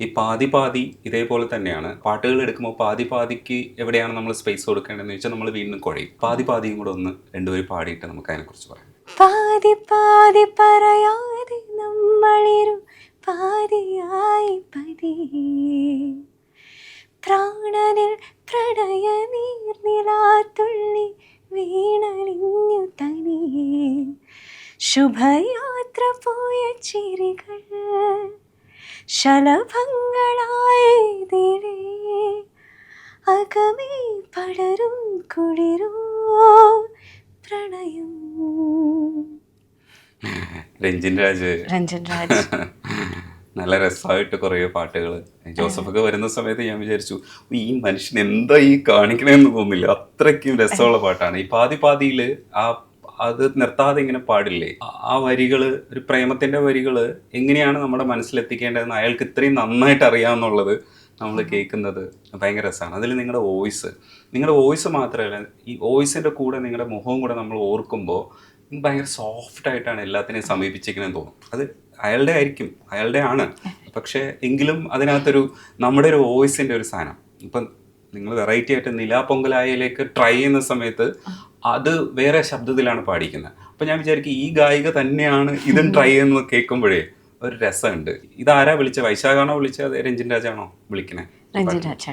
ഈ പാതി പാതി ഇതേപോലെ തന്നെയാണ്. പാട്ടുകൾ എടുക്കുമ്പോൾ പാതി പാതിക്ക് എവിടെയാണ് നമ്മൾ സ്പേസ് കൊടുക്കേണ്ടതെന്ന് വെച്ചാൽ നമ്മൾ വീണ്ടും കുഴയും. പാതി പാതിയും കൂടെ ഒന്ന് രണ്ടുപേരും പാടിയിട്ട് നമുക്ക് അതിനെക്കുറിച്ച് പറയാം. പാതി പാതി. പ്രാണനിൽ പ്രണയ നീർനിലാത്തുള്ളി വീണലിഞ്ഞു തനിയേ. ശുഭയാത്ര പോയ ചിരികൾ ശലഭങ്ങളായതിലേ അകമേ പടരും കുളിരോ പ്രണയം. രഞ്ജിൻ രാജ്. രഞ്ജൻ രാജ്. നല്ല രസമായിട്ട് കുറേ പാട്ടുകൾ ജോസഫൊക്കെ വരുന്ന സമയത്ത് ഞാൻ വിചാരിച്ചു ഈ മനുഷ്യൻ എന്താ ഈ കാണിക്കണമെന്ന് തോന്നില്ല അത്രയ്ക്കും രസമുള്ള പാട്ടാണ്. ഈ പാതി പാതിയിൽ ആ അത് നിർത്താതെ ഇങ്ങനെ പാടില്ലേ? ആ- വരികൾ വരികൾ ഒരു പ്രേമത്തിന്റെ വരികൾ എങ്ങനെയാണ് നമ്മുടെ മനസ്സിലെത്തിക്കേണ്ടതെന്ന് അയാൾക്ക് ഇത്രയും നന്നായിട്ട് അറിയാമെന്നുള്ളത് നമ്മൾ കേൾക്കുന്നത് ഭയങ്കര രസമാണ്. അതിൽ നിങ്ങളുടെ വോയിസ് നിങ്ങളുടെ വോയിസ് മാത്രമല്ല ഈ വോയിസിന്റെ കൂടെ നിങ്ങളുടെ മുഖവും കൂടെ നമ്മൾ ഓർക്കുമ്പോൾ ഭയങ്കര സോഫ്റ്റ് ആയിട്ടാണ് എല്ലാത്തിനെയും സമീപിച്ചിരിക്കണമെന്ന് തോന്നും. അത് അയാളുടെ ആയിരിക്കും അയാളുടെ ആണ്. പക്ഷേ എങ്കിലും അതിനകത്തൊരു നമ്മുടെ ഒരു വോയിസിന്റെ ഒരു സാധനം. ഇപ്പം നിങ്ങൾ വെറൈറ്റി ആയിട്ട് നിലാപൊങ്കലായയിലേക്ക് ട്രൈ ചെയ്യുന്ന സമയത്ത് അത് വേറെ ശബ്ദത്തിലാണ് പാടിക്കുന്നത്. അപ്പം ഞാൻ വിചാരിക്കും ഈ ഗായിക തന്നെയാണ് ഇതും ട്രൈ ചെയ്യുന്നത് കേൾക്കുമ്പോഴേ ഒരു രസമുണ്ട്. ഇതാരാ വിളിച്ച? വൈശാഖാണോ വിളിച്ചത് രഞ്ജൻ രാജാണോ വിളിക്കണേ? രഞ്ജൻ രാജ്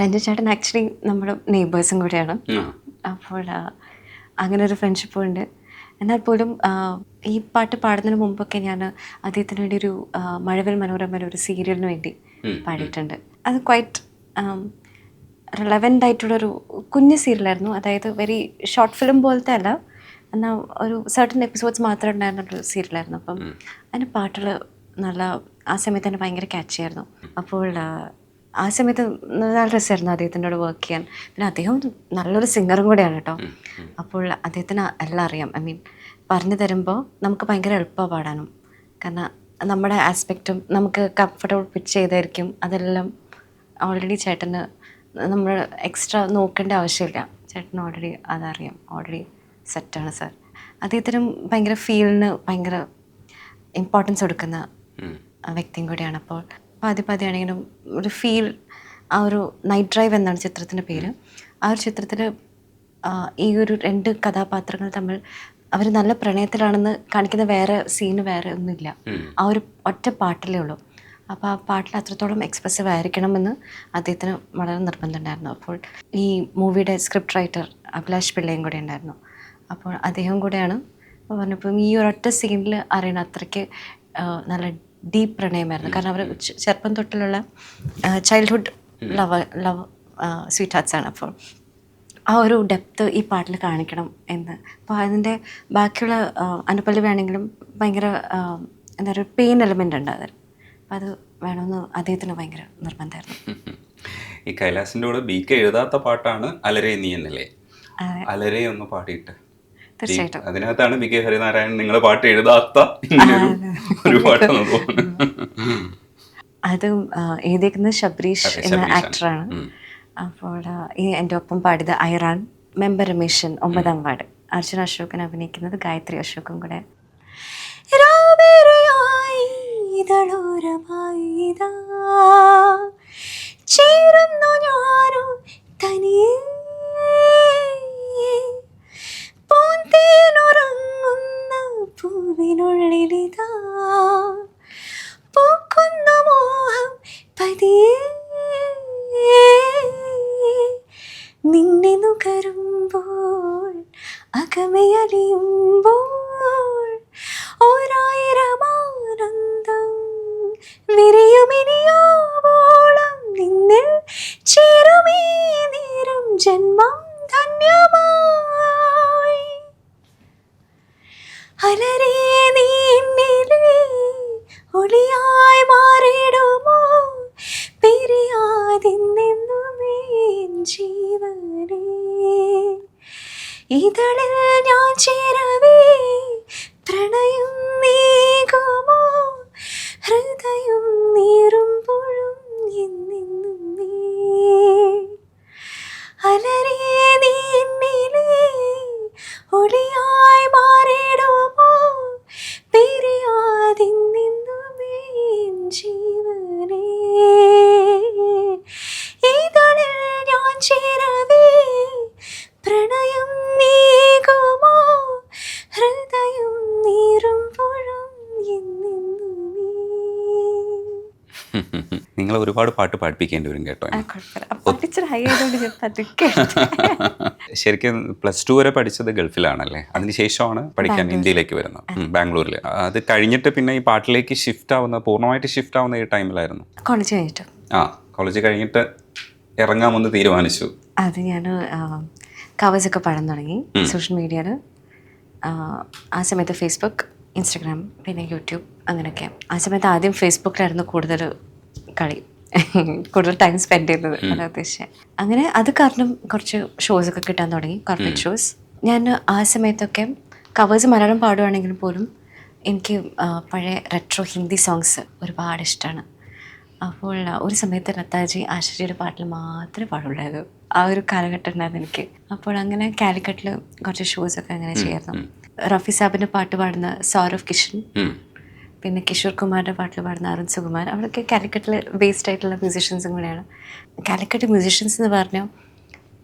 രഞ്ജിൻ ചേട്ടൻ ആക്ച്വലി നമ്മുടെ നെയ്ബേഴ്സും കൂടെയാണ്. അപ്പോൾ അങ്ങനെ ഒരു ഫ്രണ്ട്ഷിപ്പ് ഉണ്ട്. എന്നാൽ പോലും ഈ പാട്ട് പാടുന്നതിന് മുമ്പൊക്കെ ഞാൻ അദ്ദേഹത്തിന് വേണ്ടി ഒരു മഴവിൽ മനോരമ ഒരു സീരിയലിന് വേണ്ടി. പാടിയിട്ടുണ്ട്. അത് ക്വൈറ്റ് റിലവന്റ് ആയിട്ടുള്ളൊരു കുഞ്ഞ് സീരിയലായിരുന്നു. അതായത് വെരി ഷോർട്ട് ഫിലിം പോലത്തെ അല്ല. എന്നാൽ ഒരു സർട്ടൻ എപ്പിസോഡ്സ് മാത്രമേ ഉണ്ടായിരുന്നുള്ളൊരു സീരിയലായിരുന്നു. അപ്പം അതിന്റെ പാട്ടുകൾ നല്ല ആ സമയത്ത് തന്നെ ഭയങ്കര ക്യാച്ച് ആയിരുന്നു. അപ്പോൾ ആ, സമയത്ത് നല്ല രസമായിരുന്നു അദ്ദേഹത്തിന്റെ കൂടെ വർക്ക് ചെയ്യാൻ. പിന്നെ അദ്ദേഹം നല്ലൊരു സിംഗറും കൂടെയാണ് കേട്ടോ. അപ്പോൾ അദ്ദേഹത്തിന് എല്ലാം അറിയാം. ഐ മീൻ പറഞ്ഞു തരുമ്പോൾ നമുക്ക് ഭയങ്കര എളുപ്പമാണ് പാടാനും. കാരണം നമ്മുടെ ആസ്പെക്റ്റും നമുക്ക് കംഫർട്ടബിൾ പിച്ച് ചെയ്തായിരിക്കും. അതെല്ലാം ഓൾറെഡി ചേട്ടന് നമ്മൾ എക്സ്ട്രാ നോക്കേണ്ട ആവശ്യമില്ല. ചേട്ടന് ഓൾറെഡി അതറിയാം. ഓൾറെഡി സെറ്റാണ് സാർ അദ്ദേഹത്തിനും ഭയങ്കര ഫീലിന് ഭയങ്കര ഇമ്പോർട്ടൻസ് കൊടുക്കുന്ന വ്യക്തിയും കൂടിയാണ്. അപ്പോൾ പാതി പാതി ആണെങ്കിലും ഒരു ഫീൽ ആ ഒരു നൈറ്റ് ഡ്രൈവ് എന്നാണ് ചിത്രത്തിന്റെ പേര്. ആ ഒരു ചിത്രത്തിൽ ഈ ഒരു രണ്ട് കഥാപാത്രങ്ങൾ തമ്മിൽ അവർ നല്ല പ്രണയത്തിലാണെന്ന് കാണിക്കുന്ന വേറെ സീന് വേറെ ഒന്നുമില്ല. ആ ഒരു ഒറ്റ പാട്ടിലേ ഉള്ളൂ. അപ്പോൾ ആ പാട്ടിൽ അത്രത്തോളം എക്സ്പ്രസീവ് ആയിരിക്കണമെന്ന് അദ്ദേഹത്തിന് വളരെ നിർബന്ധമുണ്ടായിരുന്നു. അപ്പോൾ ഈ മൂവിയുടെ സ്ക്രിപ്റ്റ് റൈറ്റർ അഭിലാഷ് പിള്ളയും കൂടെ ഉണ്ടായിരുന്നു. അപ്പോൾ അദ്ദേഹം കൂടെയാണ് പറഞ്ഞപ്പം ഈ ഒരൊറ്റ സീനിൽ അറിയണ അത്രയ്ക്ക് നല്ല ഡീപ്പ് പ്രണയമായിരുന്നു. കാരണം അവർ ചെറുപ്പം തൊട്ടിലുള്ള childhood love love sweethearts ആണ്. അപ്പോൾ ആ ഒരു ഡെപ്ത് ഈ പാട്ടിൽ കാണിക്കണം എന്ന്. അപ്പോൾ അതിന്റെ ബാക്കിയുള്ള അനുപല്ലി വേണമെങ്കിലും ഭയങ്കര എന്താ പറയുക പെയിൻ എലമെന്റ് ഉണ്ട് അതിൽ. അപ്പോൾ അത് വേണമെന്ന് അദ്ദേഹത്തിന് ഭയങ്കര നിർബന്ധമായിരുന്നു. ഈ കൈലാസിന്റെ കൂടെ ബി കെ എഴുതാത്ത പാട്ടാണ് അലരേ നീ എന്നല്ലേ? അലരെ ഒന്ന് പാടിയിട്ട്. തീർച്ചയായിട്ടും. അതിനകത്താണ് ബി കെ ഹരിനാരായണൻ നിങ്ങൾ പാട്ട് എഴുതാത്ത ഒരു പാട്ടാണ് തോന്നുന്നത്. അത് എഴുതിയേക്കുന്നത് ശബരീഷ് എന്ന ആക്ടറാണ് അപ്പോൾ ഈ എന്റെ ഒപ്പം പാടിയത് ഐറാൻ മെമ്പർ രമേശൻ ഒമ്പതാം വാർഡ്. അർജുന അശോകൻ അഭിനയിക്കുന്നത് ഗായത്രി അശോകും കൂടെ രാവേറെയായി ഇതളോരമായി ഇതാ ചേരുന്നു ഞാനും തനിയേ. പൂന്തേനുറങ്ങുന്ന പൂവിനുള്ളിലിതാ. പൂക്കുന്ന മോഹം പതിയേ. നിന്നെ നുകരുമ്പോൾ അകമയലിയുമ്പോൾ ഒരായിരം ജീവനേ. ഇതളിൽ ഞാൻ ചേരവേ നിങ്ങൾ ഒരുപാട് പാട്ട് പാടിപ്പിക്കേണ്ടി വരും കേട്ടോ. ശരിക്കും പ്ലസ് ടു വരെ പഠിച്ചത് ഗൾഫിലാണല്ലേ? അതിനുശേഷമാണ് പഠിക്കാൻ ഇന്ത്യയിലേക്ക് വരുന്നത്. ബാംഗ്ലൂരിൽ അത് കഴിഞ്ഞിട്ട് പിന്നെ ഈ പാട്ടിലേക്ക് ഷിഫ്റ്റ് ആവുന്ന പൂർണമായിട്ട് ഷിഫ്റ്റ് ആവുന്ന ഈ ടൈമിലായിരുന്നു കോളേജ് കഴിഞ്ഞിട്ട്. ആ കോളേജ് കഴിഞ്ഞിട്ട് ഇറങ്ങാമെന്ന് തീരുമാനിച്ചു. അത് ഞാൻ കവചൊക്കെ പാടാൻ തുടങ്ങി സോഷ്യൽ മീഡിയയിൽ ആ സമയത്ത് ഫേസ്ബുക്ക് ഇൻസ്റ്റഗ്രാം പിന്നെ യൂട്യൂബ് അങ്ങനെയൊക്കെ. ആ സമയത്ത് ആദ്യം ഫേസ്ബുക്കിലായിരുന്നു കൂടുതൽ കളി. കൂടുതൽ ടൈം സ്പെൻഡ് ചെയ്യുന്നത്. അതാ ഉദ്ദേശിച്ചത്. അങ്ങനെ അത് കാരണം കുറച്ച് ഷോസ് ഒക്കെ കിട്ടാൻ തുടങ്ങി. കോർപ്പറേറ്റ് ഷോസ് ഞാൻ ആ സമയത്തൊക്കെ കവേഴ്സ് മലയാളം പാടുവാണെങ്കിൽ പോലും എനിക്ക് പഴയ റെട്രോ ഹിന്ദി സോങ്സ് ഒരുപാട് ഇഷ്ടമാണ് അപ്പോൾ ഒരു സമയത്ത് ലതാജി ആശ്ചര്യയുടെ പാട്ടിൽ മാത്രമേ പാടുള്ളായിരുന്നു. ആ ഒരു കാലഘട്ടം ഉണ്ടായിരുന്നു എനിക്ക്. അപ്പോൾ അങ്ങനെ കാലിക്കട്ടിൽ കുറച്ച് ഷോസ് ഒക്കെ അങ്ങനെ ചെയ്യായിരുന്നു റഫി സാബിന്റെ പാട്ട് പാടുന്ന സൗരവ് കിഷൻ. പിന്നെ കിഷോർ കുമാറിന്റെ പാട്ടിൽ പാടുന്ന അരുൺ സുകുമാർ അവരൊക്കെ കാലിക്കട്ടിൽ ബേസ്ഡ് ആയിട്ടുള്ള മ്യൂസീഷ്യൻസും കൂടെയാണ്. കാലിക്കറ്റ് മ്യൂസിഷ്യൻസ് എന്ന് പറഞ്ഞാൽ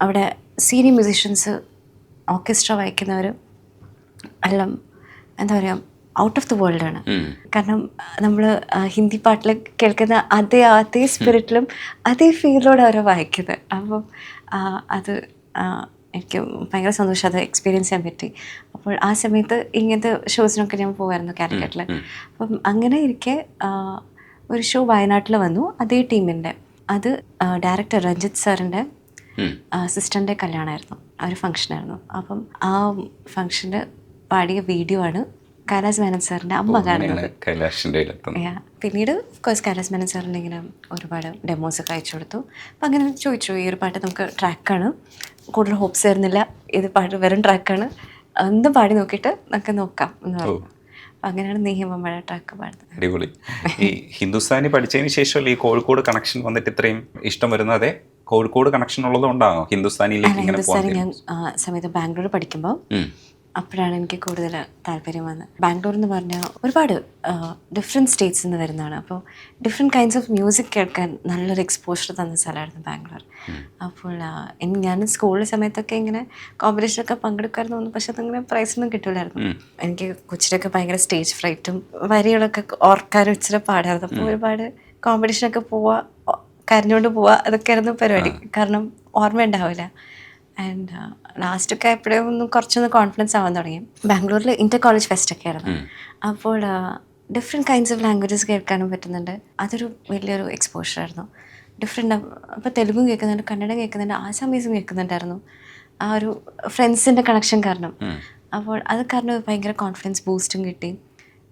അവിടെ സീനിയർ മ്യൂസീഷ്യൻസ് ഓർക്കസ്ട്ര വായിക്കുന്നവർ എല്ലാം എന്താ പറയുക ഔട്ട് ഓഫ് ദി വേൾഡ് ആണ്. കാരണം നമ്മൾ ഹിന്ദി പാട്ടിൽ കേൾക്കുന്ന അതേ അതേ സ്പിരിറ്റിലും അതേ ഫീലിലൂടെ അവരെ വായിക്കുന്നത് അപ്പം അത് എനിക്ക് ഭയങ്കര സന്തോഷം അത് എക്സ്പീരിയൻസ് ചെയ്യാൻ പറ്റി. അപ്പോൾ ആ സമയത്ത് ഇങ്ങനത്തെ ഷോസിനൊക്കെ ഞാൻ പോകുമായിരുന്നു കാലിക്കറ്റിൽ അപ്പം അങ്ങനെ ഇരിക്കെ ഒരു ഷോ വയനാട്ടിൽ വന്നു. അതേ ടീമിന്റെ അത് ഡയറക്ടർ രഞ്ജിത്ത് സാറിന്റെ. സിസ്റ്ററിന്റെ കല്യാണമായിരുന്നു ആ ഒരു ഫംഗ്ഷനായിരുന്നു അപ്പം ആ ഫംഗ്ഷന് പാടിയ വീഡിയോ ആണ് കൈലാസ് മേനൻ സാറിന്റെ അമ്മ കാണുന്നത്. പിന്നീട് കോഴ്സ് കൈലാസ് മേനൻ സാറിന് ഇങ്ങനെ ഒരുപാട് ഡെമോസ് ഒക്കെ അയച്ചു കൊടുത്തു. അപ്പം അങ്ങനെ ചോദിച്ചു ഈ ഒരു പാട്ട് നമുക്ക് ട്രാക്കാണ് കൂടുതൽ ഹോപ്സ് ആയിരുന്നില്ല ഇത് പാട്ട് വെറും ട്രാക്കാണ് എന്തും പാടി നോക്കിയിട്ട് നമുക്ക് നോക്കാം എന്ന് പറഞ്ഞു. അപ്പം അങ്ങനെയാണ് നീഹിമമ്മയുടെ ട്രാക്ക് പാടുന്നത്. അടിപൊളി. ഈ ഹിന്ദുസ്ഥാനി പഠിച്ചതിന് ശേഷമല്ലേ ഈ കോഴിക്കോട് കണക്ഷൻ വന്നിട്ട് ഇത്രയും ഇഷ്ടം വരുന്നത്? അതെ കോഴിക്കോട് കണക്ഷൻ ഉള്ളത് കൊണ്ടാണോ ഹിന്ദുസ്ഥാനിയിലേക്ക് ഇങ്ങനെ ഹിന്ദുസ്ഥാനി ഞാൻ സമയത്ത് ബാംഗ്ലൂർ പഠിക്കുമ്പോൾ. അപ്പോഴാണ് എനിക്ക് കൂടുതൽ താല്പര്യം വന്നത്. ബാംഗ്ലൂർ എന്ന് പറഞ്ഞാൽ ഒരുപാട് ഡിഫറെന്റ് സ്റ്റേറ്റ്സിൽ നിന്ന് വരുന്നതാണ്. അപ്പോൾ ഡിഫറെന്റ് കൈൻഡ്സ് ഓഫ് മ്യൂസിക് കേൾക്കാൻ നല്ലൊരു എക്സ്പോഷർ തന്ന സ്ഥലമായിരുന്നു ബാംഗ്ലൂർ. അപ്പോൾ ഞാൻ സ്കൂളിലെ സമയത്തൊക്കെ ഇങ്ങനെ കോമ്പറ്റീഷനൊക്കെ പങ്കെടുക്കാമായിരുന്നു തോന്നുന്നു. പക്ഷെ അതങ്ങനെ പ്രൈസൊന്നും കിട്ടില്ലായിരുന്നു എനിക്ക് കൊച്ചിലൊക്കെ ഭയങ്കര സ്റ്റേജ് ഫ്രൈറ്റും വരികളൊക്കെ ഓർക്കാനും ഇച്ചിരി പാടായിരുന്നു. അപ്പോൾ ഒരുപാട് കോമ്പറ്റീഷനൊക്കെ പോവുക ഒ- കരഞ്ഞുകൊണ്ട് പോവുക അതൊക്കെ ആയിരുന്നു പരിപാടി കാരണം ഓർമ്മ ഉണ്ടാവില്ല ആൻഡ് ലാസ്റ്റൊക്കെ എപ്പോഴും ഒന്ന് കുറച്ചൊന്ന് കോൺഫിഡൻസ് ആവാൻ തുടങ്ങി. ബാംഗ്ലൂരിൽ ഇന്റർ കോളേജ് ഫെസ്റ്റ് ഒക്കെ ആയിരുന്നു. അപ്പോൾ ഡിഫറെന്റ് കൈൻഡ്സ് ഓഫ് ലാംഗ്വേജസ് കേൾക്കാനും പറ്റുന്നുണ്ട്. അതൊരു വലിയൊരു എക്സ്പോഷർ ആയിരുന്നു. ഡിഫറെന്റ് അപ്പോൾ തെലുഗും കേൾക്കുന്നുണ്ട് കന്നഡ കേൾക്കുന്നുണ്ട് ആസാമീസും കേൾക്കുന്നുണ്ടായിരുന്നു. ആ ഒരു ഫ്രണ്ട്സിന്റെ കണക്ഷൻ കാരണം. അപ്പോൾ അത് കാരണം ഭയങ്കര കോൺഫിഡൻസ് ബൂസ്റ്റും കിട്ടി.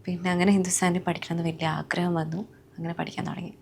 പിന്നെ അങ്ങനെ ഹിന്ദുസ്ഥാനി പഠിക്കണമെന്ന് വലിയ ആഗ്രഹം വന്നു. അങ്ങനെ പഠിക്കാൻ തുടങ്ങി.